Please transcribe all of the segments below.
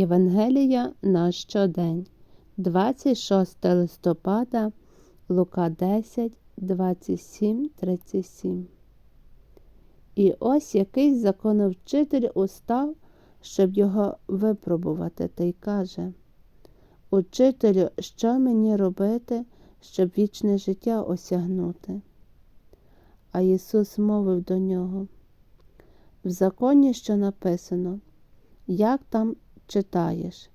Євангелія на щодень, 26 листопада, Лука 10, 27, 37. І ось якийсь законовчитель устав, щоб його випробувати, та й каже Учителю, що мені робити, щоб вічне життя осягнути? А Ісус мовив до нього в законі, що написано, як там читаєш.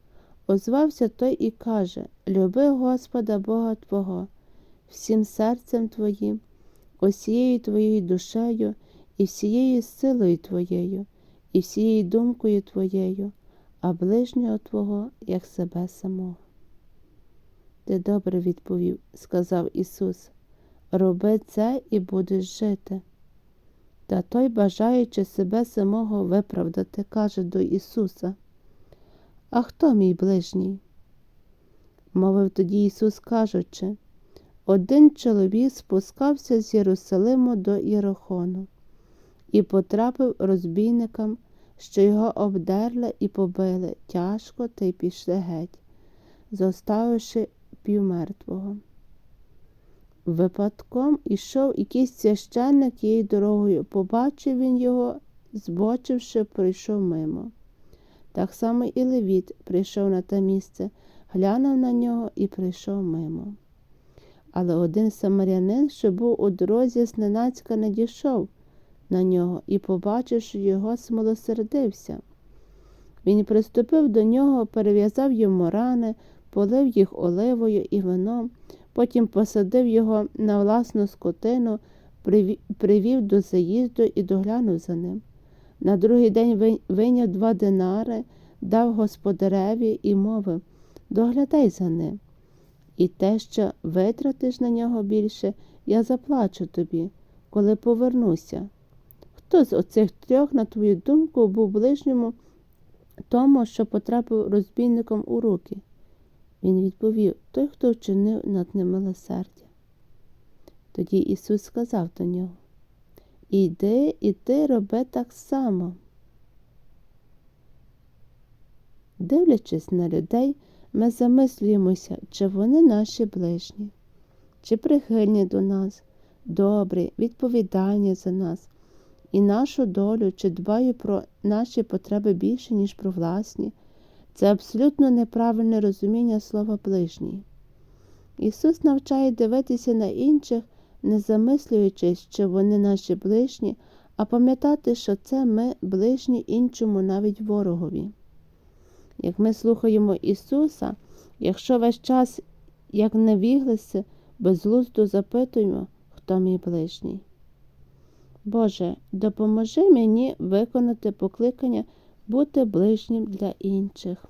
Озвався той і каже Люби Господа Бога Твого, всім серцем Твоїм, усією твоєю душею, і всією силою Твоєю, і всією думкою Твоєю, а ближнього Твого, як себе самого. Ти добре відповів, сказав Ісус, роби це і будеш жити. Та той, бажаючи себе самого виправдати, каже до Ісуса А хто мій ближній? Мовив тоді Ісус, кажучи, один чоловік спускався з Єрусалиму до Єрохону і потрапив розбійникам, що його обдерли і побили тяжко та й пішли геть, зоставивши півмертвого. Випадком ішов якийсь священник її дорогою, побачив він його, збочивши, прийшов мимо. Так само і Левіт прийшов на те місце, глянув на нього і прийшов мимо. Але один самарянин, що був у дорозі, зненацька не дійшов на нього і, побачивши його, смилосердився. Він приступив до нього, перев'язав йому рани, полив їх оливою і вином, потім посадив його на власну скотину, привів до заїзду і доглянув за ним. На другий день вийняв два динари, дав господареві і мовив доглядай за ним. І те, що витратиш на нього більше, я заплачу тобі, коли повернуся. Хто з оцих трьох, на твою думку, був ближньому тому, що потрапив розбійником у руки? Він відповів той, хто вчинив над ним милосердя. Тоді Ісус сказав до нього Іди і ти роби так само. Дивлячись на людей, ми замислюємося, чи вони наші ближні, чи прихильні до нас, добрі, відповідальні за нас і нашу долю, чи дбають про наші потреби більше, ніж про власні. Це абсолютно неправильне розуміння слова ближній. Ісус навчає дивитися на інших, не замислюючись, що вони наші ближні, а пам'ятати, що це ми ближні іншому, навіть ворогові. Як ми слухаємо Ісуса, якщо весь час, як невігласи, безглуздо запитуємо, хто мій ближній. Боже, допоможи мені виконати покликання бути ближнім для інших.